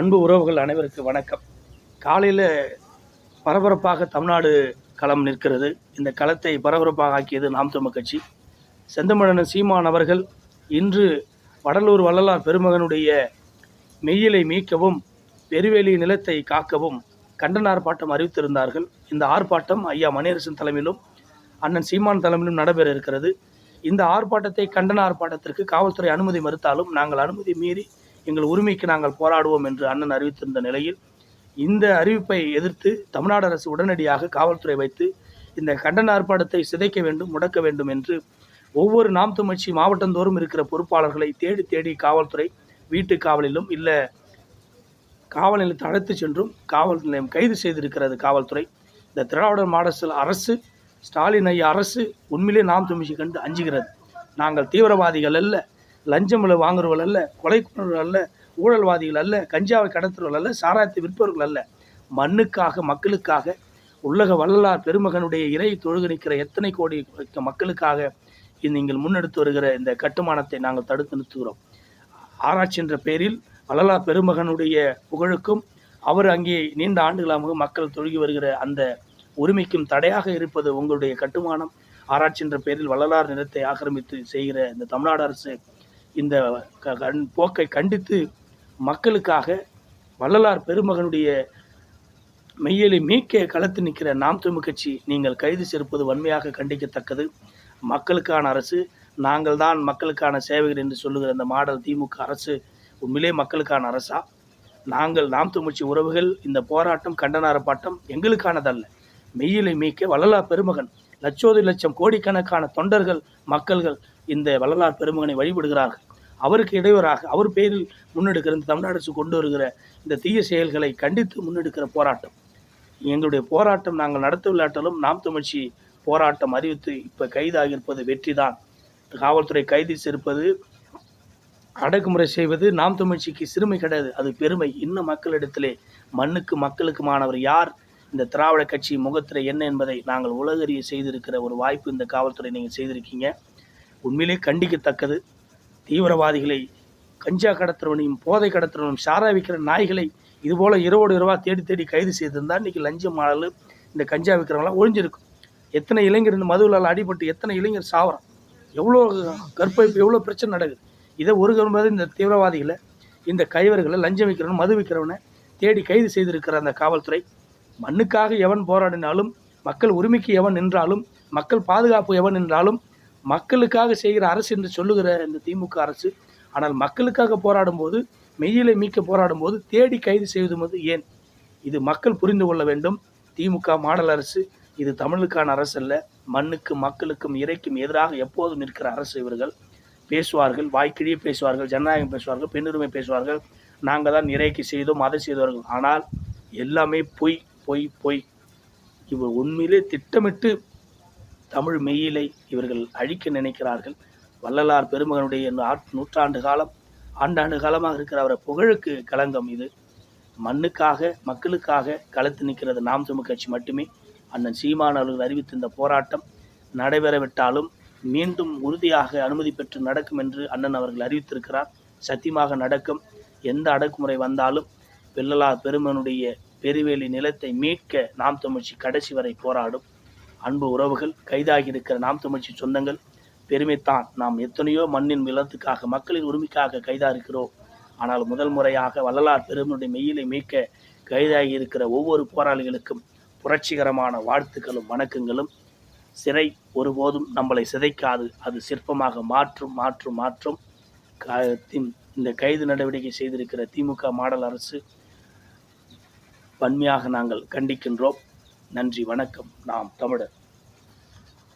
அன்பு உறவுகள் அனைவருக்கு வணக்கம். காலையில் பரபரப்பாக தமிழ்நாடு களம் நிற்கிறது. இந்த களத்தை பரபரப்பாக ஆக்கியது நாம் தமிழ் கட்சி. செந்தமிழன் சீமான் அவர்கள் இன்று வடலூர் வள்ளலார் பெருமகனுடைய மெய்யிலை மீட்கவும் பெருவேலி நிலத்தை காக்கவும் கண்டன ஆர்ப்பாட்டம் அறிவித்திருந்தார்கள். இந்த ஆர்ப்பாட்டம் ஐயா மணியரசன் தலைமையிலும் அண்ணன் சீமான் தலைமையிலும் நடைபெற இருக்கிறது. இந்த ஆர்ப்பாட்டத்தை கண்டன ஆர்ப்பாட்டத்திற்கு காவல்துறை அனுமதி மறுத்தாலும் நாங்கள் அனுமதி மீறி எங்கள் உரிமைக்கு நாங்கள் போராடுவோம் என்று அண்ணன் அறிவித்திருந்த நிலையில் இந்த அறிவிப்பை எதிர்த்து தமிழ்நாடு அரசு உடனடியாக காவல்துறை வைத்து இந்த கண்டன ஆர்ப்பாட்டத்தை சிதைக்க வேண்டும் முடக்க வேண்டும் என்று ஒவ்வொரு நாம் தமிழ்ச்சி மாவட்டந்தோறும் இருக்கிற பொறுப்பாளர்களை தேடி தேடி காவல்துறை வீட்டு காவலிலும் இல்லை காவல் நிலையத்தை அழைத்து சென்றும் காவல் நிலையம் கைது செய்திருக்கிறது காவல்துறை. இந்த திராவிடர் மாடல் அரசு ஸ்டாலின் ஐயா அரசு உண்மையிலே நாம் தமிழ்ச்சி கண்டு அஞ்சுகிறது. நாங்கள் தீவிரவாதிகள் அல்ல லஞ்சம் வாங்குறவர்கள் அல்ல கொலை அல்ல ஊழல்வாதிகள் அல்ல கஞ்சாவை கடத்துறவர்கள் அல்ல சாராயத்தை விற்பவர்கள் அல்ல. மண்ணுக்காக மக்களுக்காக உலக வள்ளலார் பெருமகனுடைய இறை தொழுக நிற்கிற எத்தனை கோடி மக்களுக்காக இது நீங்கள் முன்னெடுத்து வருகிற இந்த கட்டுமானத்தை நாங்கள் தடுத்து நிறுத்துகிறோம். ஆராய்ச்சி என்ற பெயரில் வள்ளலார் பெருமகனுடைய புகழுக்கும் அவர் அங்கே நீண்ட ஆண்டுகளாக மக்கள் தொழுகி வருகிற அந்த உரிமைக்கும் தடையாக இருப்பது உங்களுடைய கட்டுமானம். ஆராய்ச்சி என்ற பெயரில் வள்ளலார் நிலத்தை ஆக்கிரமித்து செய்கிற இந்த தமிழ்நாடு அரசு இந்த க- கண் போக்கை கண்டித்து மக்களுக்காக வள்ளலார் பெருமகனுடைய மெய்யலை மீட்க களத்து நிற்கிற நாம் தமிழ் கட்சி நீங்கள் கைது சேர்ப்பது வன்மையாக கண்டிக்கத்தக்கது. மக்களுக்கான அரசு நாங்கள் தான் மக்களுக்கான சேவைகள் என்று சொல்லுகிற இந்த மாடல் திமுக அரசு உண்மையிலே மக்களுக்கான அரசா? நாங்கள் நாம் தமிழ்ச்சி உறவுகள் இந்த போராட்டம் கண்டன ஆர்ப்பாட்டம் எங்களுக்கானதல்ல. மெய்யிலை மீட்க வள்ளலார் பெருமகன் லட்சோதி லட்சம் கோடிக்கணக்கான தொண்டர்கள் மக்கள்கள் இந்த வள்ளலார் பெருமகனை வழிபடுகிறார்கள். அவருக்கு இடையூறாக அவர் பேரில் முன்னெடுக்கிற இந்த தமிழ்நாடு அரசு கொண்டு வருகிற இந்த தீய செயல்களை கண்டித்து முன்னெடுக்கிற போராட்டம். எங்களுடைய போராட்டம் நாங்கள் நடத்தவில்லாட்டாலும் நாம் தமிழ்ச்சி போராட்டம் அறிவித்து இப்போ கைதாகியிருப்பது வெற்றிதான். காவல்துறை கைது சேர்ப்பது அடக்குமுறை செய்வது நாம் தமிழ்ச்சிக்கு சிறுமை கிடையாது. அது பெருமை. இன்னும் மக்களிடத்திலே மண்ணுக்கு மக்களுக்குமானவர் யார் இந்த திராவிட கட்சி முகத்திரை என்ன என்பதை நாங்கள் உலகறிய செய்திருக்கிற ஒரு வாய்ப்பு இந்த காவல்துறை நீங்கள் செய்திருக்கீங்க. உண்மையிலே கண்டிக்கத்தக்கது. தீவிரவாதிகளை கஞ்சா கடத்துறவனையும் போதை கடத்துறவனையும் சாரா விற்கிற நாய்களை இதுபோல் இரவோடு இரவாக தேடி தேடி கைது செய்திருந்தால் இன்றைக்கி லஞ்சம் ஆளு இந்த கஞ்சா விற்கிறவங்களாம் ஒழிஞ்சிருக்கும். எத்தனை இளைஞர் இந்த மதுவிலால் அடிபட்டு எத்தனை இளைஞர் சாவறான் எவ்வளோ கற்பழிப்பு எவ்வளோ பிரச்சனை நடக்குது. இதை ஒரு கரும்பது இந்த தீவிரவாதிகளை இந்த கைவர்களை லஞ்சம் விற்கிறவன் மது விற்கிறவனை தேடி கைது செய்திருக்கிற அந்த காவல்துறை மண்ணுக்காக எவன் போராடினாலும் மக்கள் உரிமைக்கு எவன் நின்றாலும் மக்கள் பாதுகாப்பு எவன் நின்றாலும் மக்களுக்காக செய்கிற அரசு என்று சொல்லுகிற இந்த திமுக அரசு ஆனால் மக்களுக்காக போராடும் போது மெய்யிலை மீட்க போராடும்போது தேடி கைது செய்வது ஏன்? இது மக்கள் புரிந்து கொள்ள வேண்டும். திமுக மாடல் அரசு இது தமிழுக்கான அரசு அல்ல. மண்ணுக்கும் மக்களுக்கும் இறைக்கும் எதிராக எப்போதும் நிற்கிற அரசு இவர்கள். பேசுவார்கள் வாய்க்கிழியே பேசுவார்கள் ஜனநாயகம் பேசுவார்கள் பெண்ணுரிமை பேசுவார்கள். நாங்கள் தான் இறைக்கு செய்தோம் அதை செய்தவர்கள். ஆனால் எல்லாமே பொய். பொய் பொய். இவர் உண்மையிலே திட்டமிட்டு தமிழ் மெய்யிலை இவர்கள் அழிக்க நினைக்கிறார்கள். வள்ளலார் பெருமகனுடைய நூற்றாண்டு காலம் ஆண்டாண்டு காலமாக இருக்கிற அவரை புகழுக்கு களங்கம் இது. மண்ணுக்காக மக்களுக்காக களத்து நிற்கிறது நாம் தமிழ் கட்சி மட்டுமே. அண்ணன் சீமான் அவர்கள் அறிவித்த இந்த போராட்டம் நடைபெறவிட்டாலும் மீண்டும் உறுதியாக அனுமதி பெற்று நடக்கும் என்று அண்ணன் அவர்கள் அறிவித்திருக்கிறார். சத்தியமாக நடக்கும். எந்த அடக்குமுறை வந்தாலும் வெள்ளலார் பெருமனுடைய பெருவேலி நிலத்தை மீட்க நாம் தமிழ்ச்சி கடைசி வரை போராடும். அன்பு உறவுகள் கைதாகி இருக்கிற நாம் தமிழ்ச்சி சொந்தங்கள் பெருமைத்தான் நாம் எத்தனையோ மண்ணின் நிலத்துக்காக மக்களின் உரிமைக்காக கைதா இருக்கிறோம். ஆனால் முதல் முறையாக வள்ளலார் பெருமனுடைய மெய்யிலை மீட்க கைதாகி இருக்கிற ஒவ்வொரு போராளிகளுக்கும் புரட்சிகரமான வாழ்த்துக்களும் வணக்கங்களும். சிறை ஒருபோதும் நம்மளை சிதைக்காது. அது சிற்பமாக மாற்றும் மாற்றும் மாற்றும். இந்த கைது நடவடிக்கை செய்திருக்கிற திமுக மாடல் அரசு வன்மையாக நாங்கள் கண்டிக்கின்றோம். நன்றி வணக்கம். நாம் தமிழர்.